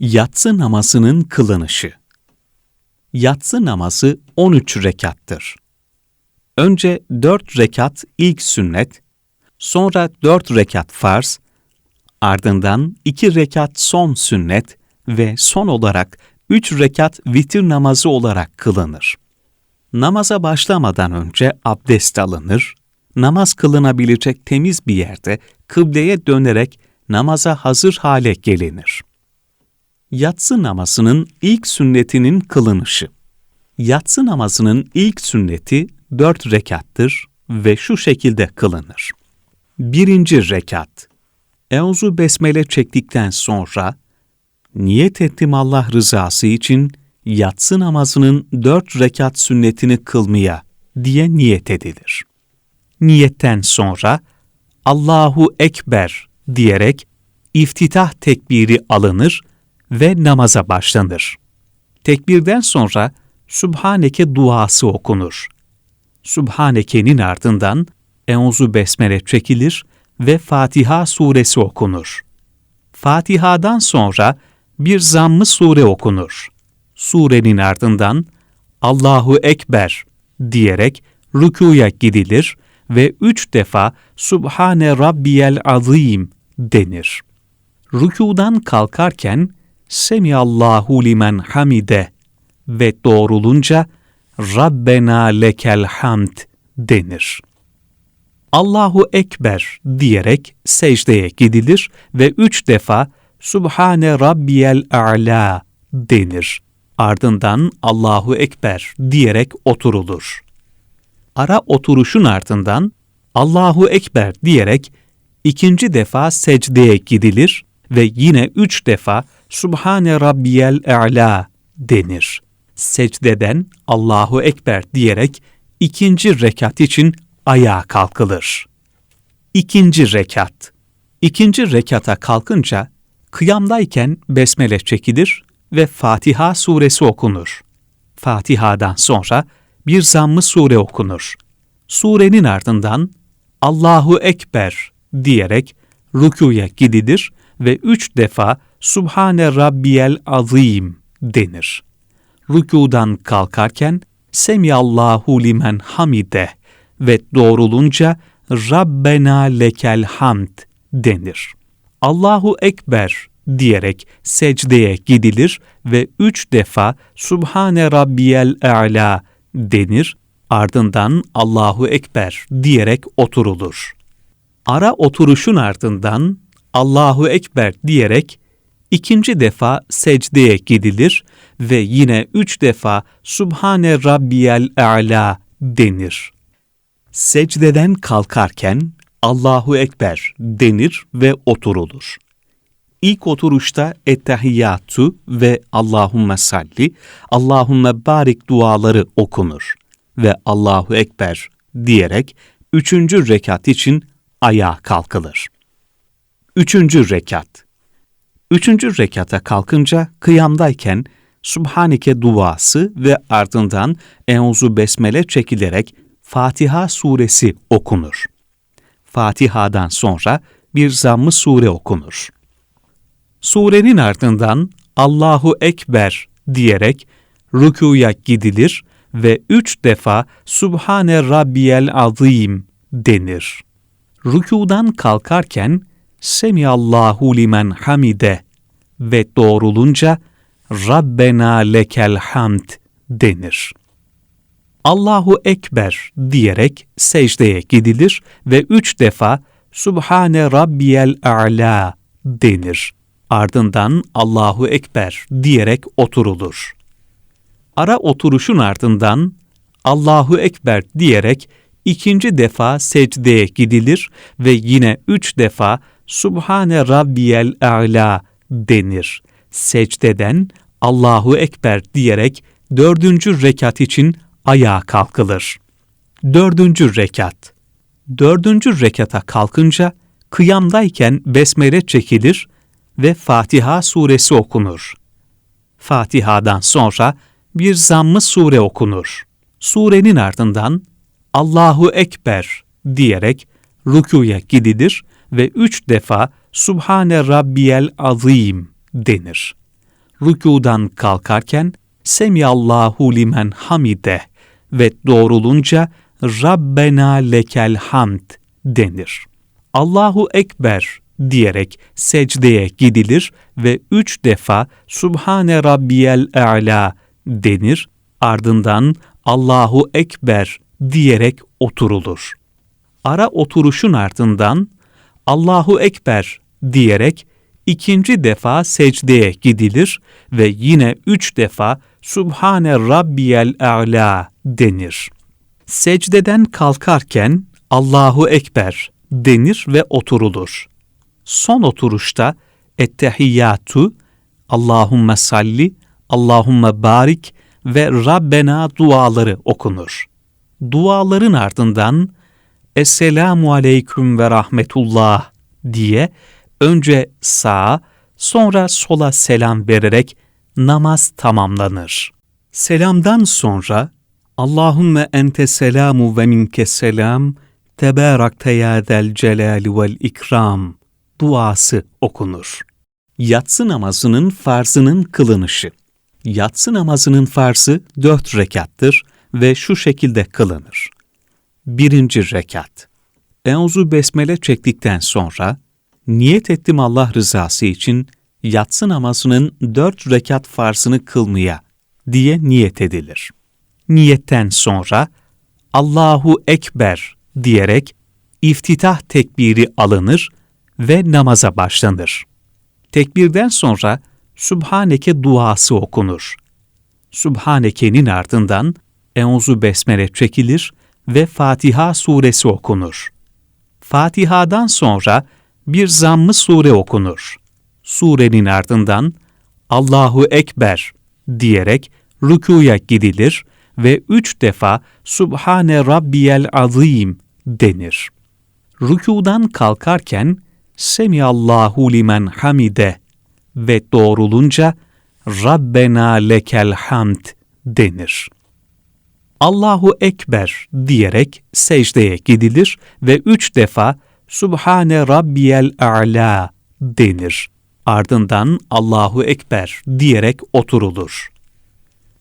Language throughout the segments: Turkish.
Yatsı namazının kılınışı. Yatsı namazı 13 rekattır. Önce 4 rekat ilk sünnet, sonra 4 rekat farz, ardından 2 rekat son sünnet ve son olarak 3 rekat vitir namazı olarak kılınır. Namaza başlamadan önce abdest alınır, namaz kılınabilecek temiz bir yerde kıbleye dönerek namaza hazır hale gelinir. Yatsı namazının ilk sünnetinin kılınışı. Yatsı namazının ilk sünneti dört rekattır ve şu şekilde kılınır. Birinci rekat. Euzu besmele çektikten sonra, niyet ettim Allah rızası için yatsı namazının dört rekat sünnetini kılmaya diye niyet edilir. Niyetten sonra, Allahu Ekber diyerek iftitah tekbiri alınır ve namaza başlanır. Tekbirden sonra Subhaneke duası okunur. Subhaneke'nin ardından Euzu Besmele çekilir ve Fatiha suresi okunur. Fatiha'dan sonra bir zammı sure okunur. Surenin ardından Allahu Ekber diyerek rükuya gidilir ve üç defa Subhane Rabbiyel Azim denir. Rükudan kalkarken Semiyallahu limen hamide ve doğrulunca Rabbena lekel hamd denir. Allahu Ekber diyerek secdeye gidilir ve üç defa Subhane Rabbiyel A'la denir. Ardından Allahu Ekber diyerek oturulur. Ara oturuşun ardından Allahu Ekber diyerek ikinci defa secdeye gidilir ve yine üç defa Subhane Rabbiyel E'la denir. Secdeden Allahu Ekber diyerek ikinci rekat için ayağa kalkılır. İkinci rekat. İkinci rekata kalkınca kıyamdayken besmele çekilir ve Fatiha suresi okunur. Fatiha'dan sonra bir zammı sure okunur. Surenin ardından Allahu Ekber diyerek rükuya gidilir ve üç defa Subhane Rabbiyel Azim denir. Rükudan kalkarken Semiyallahu limen hamide ve doğrulunca Rabbena lekel hamd denir. Allahu Ekber diyerek secdeye gidilir ve üç defa Subhane Rabbiyel A'la denir, ardından Allahu Ekber diyerek oturulur. Ara oturuşun ardından Allahu Ekber diyerek ikinci defa secdeye gidilir ve yine üç defa Subhane Rabbiyel A'la denir. Secdeden kalkarken Allahu Ekber denir ve oturulur. İlk oturuşta Ettehiyyatu ve Allahümme salli, Allahümme barik duaları okunur ve Allahu Ekber diyerek üçüncü rekat için ayağa kalkılır. Üçüncü rekat Üçüncü rekata kalkınca kıyamdayken Subhaneke duası ve ardından Euzu Besmele çekilerek Fatiha suresi okunur. Fatiha'dan sonra bir zammı sure okunur. Surenin ardından Allahu Ekber diyerek rükuya gidilir ve üç defa Subhane Rabbiyel Azim denir. Rükudan kalkarken Semiyallahu limen hamide ve doğrulunca Rabbena lekel hamd denir. Allahu Ekber diyerek secdeye gidilir ve üç defa Subhane Rabbiyel A'la denir. Ardından Allahu Ekber diyerek oturulur. Ara oturuşun ardından Allahu Ekber diyerek ikinci defa secdeye gidilir ve yine üç defa Subhane Rabbiyel A'la denir. Secdeden Allahu Ekber diyerek dördüncü rekat için ayağa kalkılır. Dördüncü rekat. Dördüncü rekata kalkınca kıyamdayken besmele çekilir ve Fatiha suresi okunur. Fatiha'dan sonra bir zammı sure okunur. Surenin ardından Allahu Ekber diyerek rükuya gidilir ve üç defa Subhane Rabbiyel Azim denir. rükudan kalkarken Semiyallahu limen hamide ve doğrulunca Rabbena lekel hamd denir. Allahu Ekber diyerek secdeye gidilir ve üç defa Subhane Rabbiyel A'la denir. Ardından Allahu Ekber diyerek oturulur. Ara oturuşun ardından Allahu Ekber diyerek ikinci defa secdeye gidilir ve yine üç defa Subhane Rabbiyel A'la denir. Secdeden kalkarken Allahu Ekber denir ve oturulur. Son oturuşta Ettehiyyatu, Allahümme salli, Allahümme barik ve Rabbena duaları okunur. Duaların ardından Esselamu aleyküm ve rahmetullah diye önce sağa sonra sola selam vererek namaz tamamlanır. Selamdan sonra Allahümme ente selamu ve minke selam tebarakte ya zel celali vel ikram duası okunur. Yatsı namazının farzının kılınışı. Yatsı namazının farzı dört rekattır ve şu şekilde kılınır. Birinci rekat. Euzu besmele çektikten sonra, niyet ettim Allah rızası için yatsı namazının dört rekat farzını kılmaya diye niyet edilir. Niyetten sonra Allahu Ekber diyerek iftitah tekbiri alınır ve namaza başlanır. Tekbirden sonra Subhaneke duası okunur. Subhaneke'nin ardından Euzu Besmele çekilir ve Fatiha suresi okunur. Fatiha'dan sonra bir zammı sure okunur. Surenin ardından Allahu Ekber diyerek rükuya gidilir ve üç defa Subhane Rabbiyel Azim denir. Rükudan kalkarken Semiyallahu limen hamide ve doğrulunca Rabbena lekel hamd denir. Allahu Ekber diyerek secdeye gidilir ve üç defa Subhane Rabbiyel A'la denir. Ardından Allahu Ekber diyerek oturulur.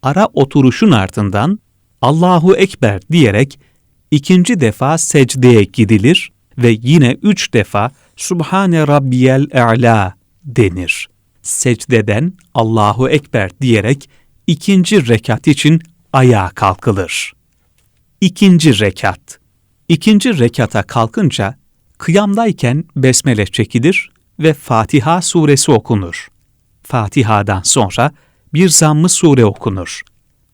Ara oturuşun ardından Allahu Ekber diyerek ikinci defa secdeye gidilir ve yine üç defa Subhane Rabbiyel A'la denir. Secdeden Allahu Ekber diyerek ikinci rekat için ayağa kalkılır. İkinci rekat. İkinci rekata kalkınca kıyamdayken besmele çekilir ve Fatiha suresi okunur. Fatiha'dan sonra bir zammı sure okunur.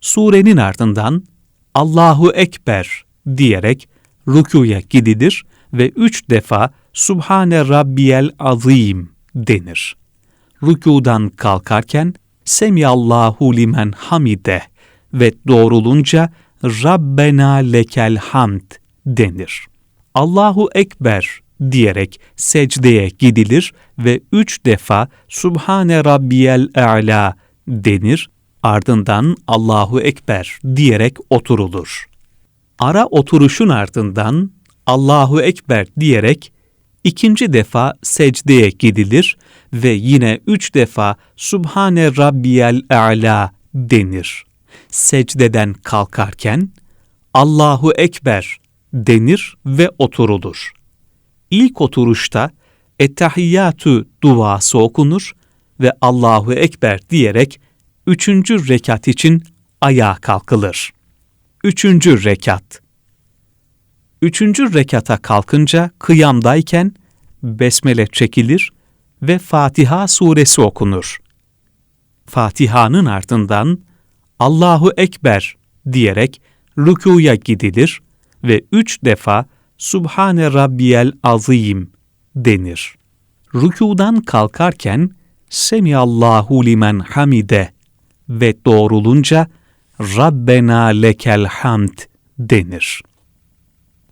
Surenin ardından Allahu Ekber diyerek rükuya gidilir ve üç defa Subhane Rabbiyel Azim denir. Rükudan kalkarken Semiyallahu limen hamide ve doğrulunca Rabbena lekel hamd denir. Allahu Ekber diyerek secdeye gidilir ve üç defa Subhane Rabbiyel A'la denir, ardından Allahu Ekber diyerek oturulur. Ara oturuşun ardından Allahu Ekber diyerek ikinci defa secdeye gidilir ve yine üç defa Subhane Rabbiyel A'la denir. Secdeden kalkarken Allahu Ekber denir ve oturulur. İlk oturuşta Ettehiyyatü duası okunur ve Allahu Ekber diyerek üçüncü rekat için ayağa kalkılır. Üçüncü rekat Üçüncü rekata kalkınca kıyamdayken besmele çekilir ve Fatiha suresi okunur. Fatiha'nın ardından Allahu Ekber diyerek rükuya gidilir ve üç defa Subhane Rabbiyel Azim denir. Rükudan kalkarken Semiyallahu limen hamide ve doğrulunca Rabbena lekel hamd denir.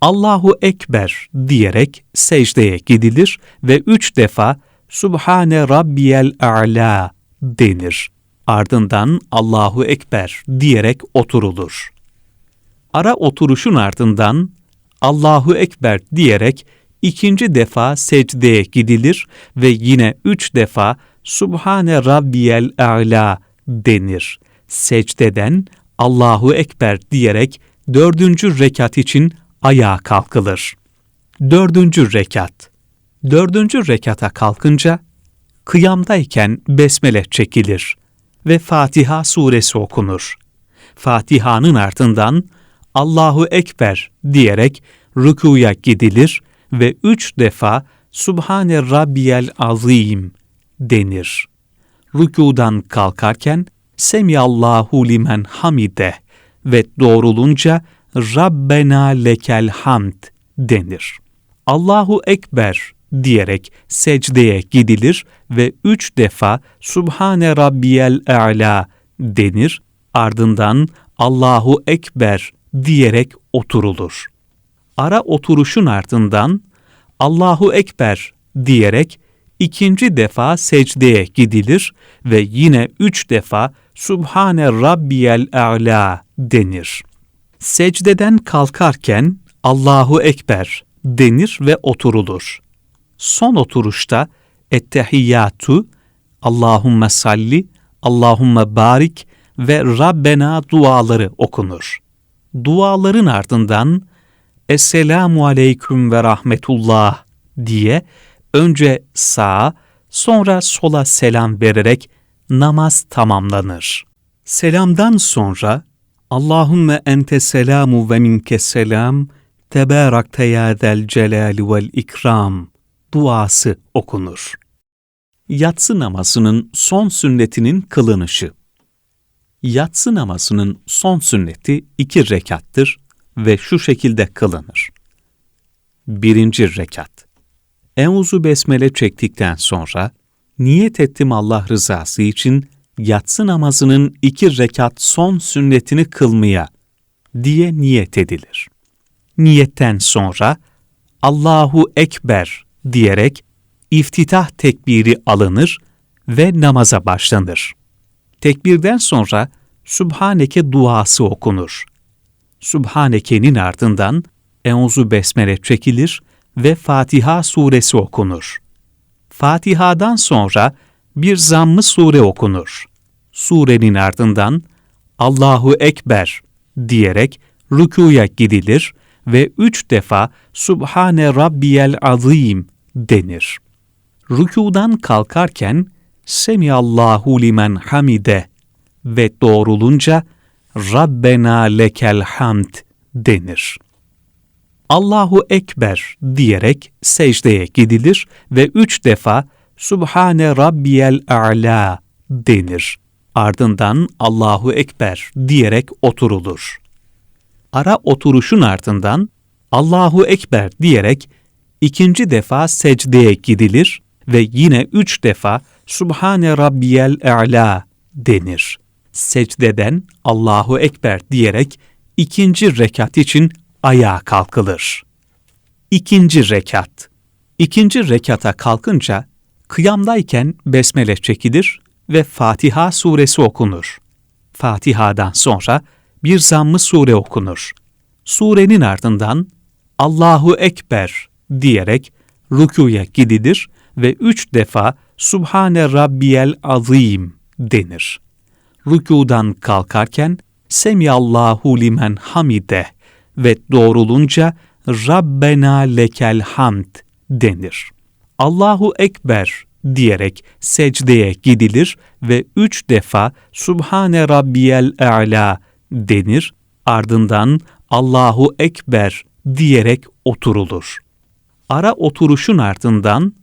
Allahu Ekber diyerek secdeye gidilir ve üç defa Subhane Rabbiyel A'la denir. Ardından Allahu Ekber diyerek oturulur. Ara oturuşun ardından Allahu Ekber diyerek ikinci defa secdeye gidilir ve yine üç defa Subhane Rabbiyel A'la denir. Secdeden Allahu Ekber diyerek dördüncü rekat için ayağa kalkılır. Dördüncü rekat. Dördüncü rekata kalkınca kıyamdayken besmele çekilir ve Fatiha suresi okunur. Fatiha'nın ardından Allahu Ekber diyerek rükuya gidilir ve üç defa Subhane Rabbiyel Azim denir. Rükudan kalkarken Semiyallahu limen hamide ve doğrulunca Rabbena lekel hamd denir. Allahu Ekber diyerek secdeye gidilir ve üç defa Subhane Rabbiyel A'la denir. Ardından Allahu Ekber diyerek oturulur. Ara oturuşun ardından Allahu Ekber diyerek ikinci defa secdeye gidilir ve yine üç defa Subhane Rabbiyel A'la denir. Secdeden kalkarken Allahu Ekber denir ve oturulur. Son oturuşta Ettehiyyatu, Allahümme salli, Allahümme barik ve Rabbena duaları okunur. Duaların ardından Esselamu aleyküm ve rahmetullah diye önce sağa sonra sola selam vererek namaz tamamlanır. Selamdan sonra Allahümme ente selamu ve minke selam tebarakte ya zel celali vel ikram duası okunur. Yatsı namazının son sünnetinin kılınışı. Yatsı namazının son sünneti iki rekattır ve şu şekilde kılınır. Birinci rekat. Euzu besmele çektikten sonra, niyet ettim Allah rızası için yatsı namazının iki rekat son sünnetini kılmaya diye niyet edilir. Niyetten sonra, Allahu Ekber diyerek iftitah tekbiri alınır ve namaza başlanır. Tekbirden sonra Subhaneke duası okunur. Subhaneke'nin ardından Euzu Besmele çekilir ve Fatiha suresi okunur. Fatiha'dan sonra bir zammı sure okunur. Surenin ardından Allahu Ekber diyerek rükuya gidilir ve üç defa Subhane Rabbiyel Azim denir. Rükudan kalkarken Semiyallahu limen hamide ve doğrulunca Rabbena lekel hamd denir. Allahu Ekber diyerek secdeye gidilir ve üç defa Subhane Rabbiyel A'la denir. Ardından Allahu Ekber diyerek oturulur. Ara oturuşun ardından Allahu Ekber diyerek ikinci defa secdeye gidilir ve yine üç defa Subhane Rabbiyel A'la denir. Secdeden Allahu Ekber diyerek ikinci rekat için ayağa kalkılır. İkinci rekat. İkinci rekata kalkınca kıyamdayken besmele çekilir ve Fatiha suresi okunur. Fatiha'dan sonra bir zammı sure okunur. Surenin ardından Allahu Ekber diyerek rükuya gidilir ve üç defa Subhane Rabbiyel Azim denir. Rükudan kalkarken Semiyallahu limen hamide ve doğrulunca Rabbena lekel hamd denir. Allahu Ekber diyerek secdeye gidilir ve üç defa Subhane Rabbiyel A'la denir. Ardından Allahu Ekber diyerek oturulur. Ara oturuşun ardından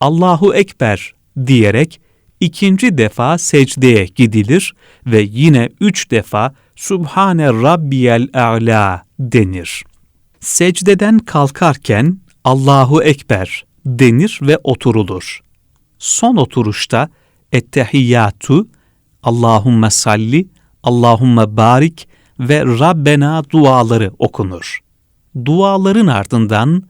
Allahu Ekber diyerek ikinci defa secdeye gidilir ve yine üç defa Subhane Rabbiyel A'la denir. Secdeden kalkarken Allahu Ekber denir ve oturulur. Son oturuşta Ettehiyyatu, Allahümme salli, Allahümme barik ve Rabbena duaları okunur. Duaların ardından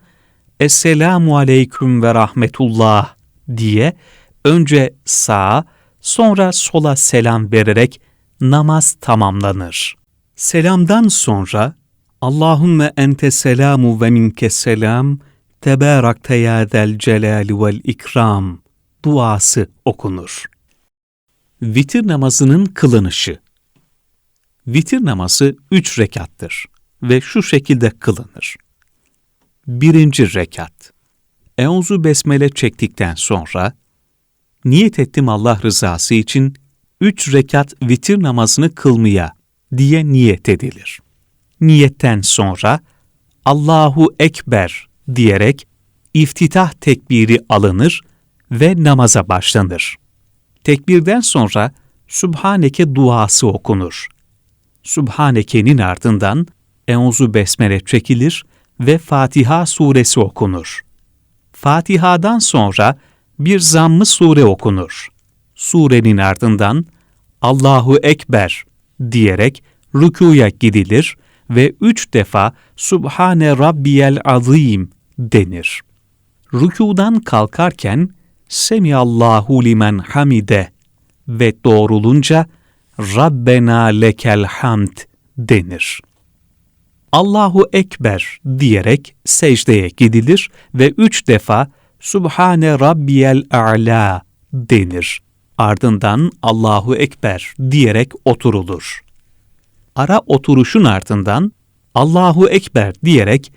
Esselamu aleyküm ve rahmetullah diye önce sağa sonra sola selam vererek namaz tamamlanır. Selamdan sonra Allahümme ente selamu ve minke selam tebarakte ya zel celali vel ikram duası okunur. Vitir namazının kılınışı Vitir namazı üç rekattır ve şu şekilde kılınır. Birinci rekat. Euzu besmele çektikten sonra, niyet ettim Allah rızası için üç rekat vitir namazını kılmaya diye niyet edilir. Niyetten sonra, Allahu Ekber diyerek iftitah tekbiri alınır ve namaza başlanır. Tekbirden sonra Sübhaneke duası okunur. Sübhaneke'nin ardından Euzu Besmele çekilir ve Fatiha suresi okunur. Fatiha'dan sonra bir zammı sure okunur. Surenin ardından Allahu Ekber diyerek rükuya gidilir ve üç defa Subhane Rabbiyel Azim denir. Rükudan kalkarken Semiyallahu limen hamide ve doğrulunca Rabbena lekel hamd denir. Allahu Ekber diyerek secdeye gidilir ve üç defa Subhane Rabbiyel A'la denir. Ardından Allahu Ekber diyerek oturulur. Ara oturuşun ardından Allahu Ekber diyerek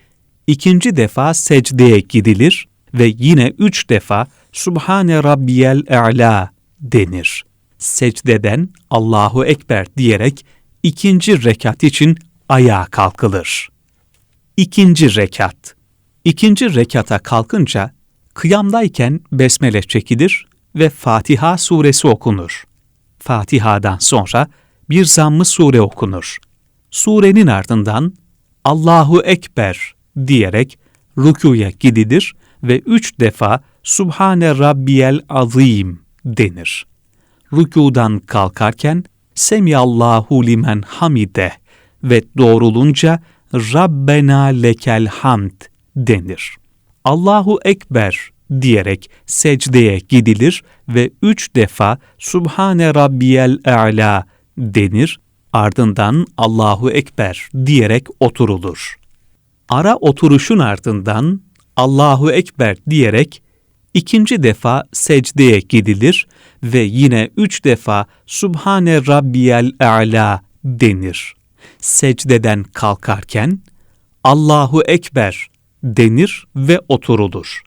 ikinci defa secdeye gidilir ve yine üç defa Subhane Rabbiyel A'la denir. Secdeden Allahu Ekber diyerek ikinci rekat için ayağa kalkılır. İkinci rekat. İkinci rekata kalkınca kıyamdayken besmele çekilir ve Fatiha suresi okunur. Fatiha'dan sonra bir zammı sure okunur. Surenin ardından Allahu Ekber diyerek rükuya gidilir ve üç defa Subhane Rabbiyel Azim denir. Rükudan kalkarken Semiyallahu limen hamide ve doğrulunca Rabbena lekel hamd denir. Allahu Ekber diyerek secdeye gidilir ve üç defa Subhane Rabbiyel A'la denir, ardından Allahu Ekber diyerek oturulur. Ara oturuşun ardından Allahu Ekber diyerek ikinci defa secdeye gidilir ve yine üç defa Subhane Rabbiyel A'la denir. Secdeden kalkarken Allahu Ekber denir ve oturulur.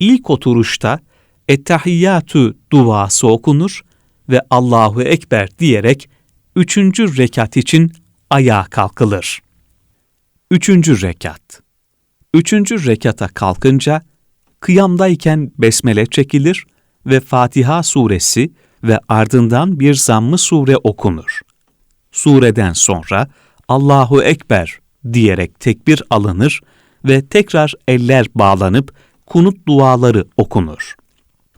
İlk oturuşta Ettehiyyatü duası okunur ve Allahu Ekber diyerek üçüncü rekat için ayağa kalkılır. Üçüncü rekat Üçüncü rekata kalkınca, kıyamdayken besmele çekilir ve Fatiha suresi ve ardından bir zammı sure okunur. Sureden sonra Allahu Ekber diyerek tekbir alınır ve tekrar eller bağlanıp kunut duaları okunur.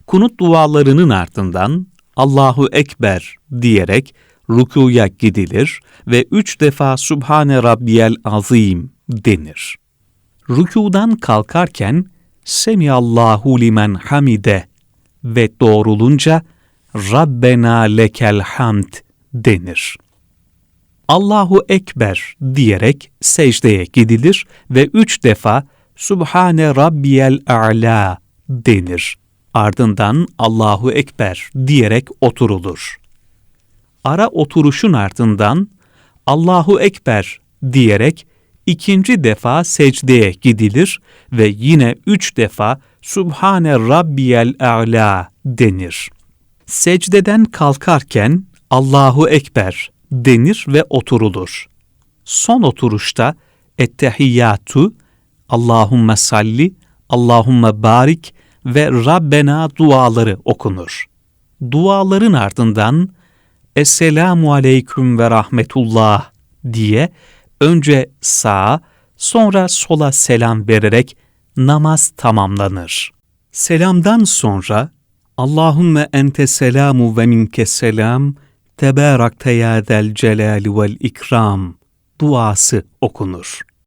Kunut dualarının ardından Allahu Ekber diyerek rükuya gidilir ve üç defa Subhane Rabbiyel Azim denir. Rükudan kalkarken Semiyallahu limen hamide ve doğrulunca Rabbena lekel hamd denir. Allahu Ekber diyerek secdeye gidilir ve üç defa Subhane Rabbiyel A'la denir. Ardından Allahu Ekber diyerek oturulur. Ara oturuşun ardından Allahu Ekber diyerek ikinci defa secdeye gidilir ve yine üç defa Subhane Rabbiyel A'la denir. Secdeden kalkarken Allahu Ekber denir ve oturulur. Son oturuşta Ettehiyyatu, Allahümme salli, Allahümme barik ve Rabbena duaları okunur. Duaların ardından Esselamu aleyküm ve rahmetullah diye önce sağa sonra sola selam vererek namaz tamamlanır. Selamdan sonra Allahümme ente selamu ve minke selam tebarakte ya del celali vel ikram duası okunur.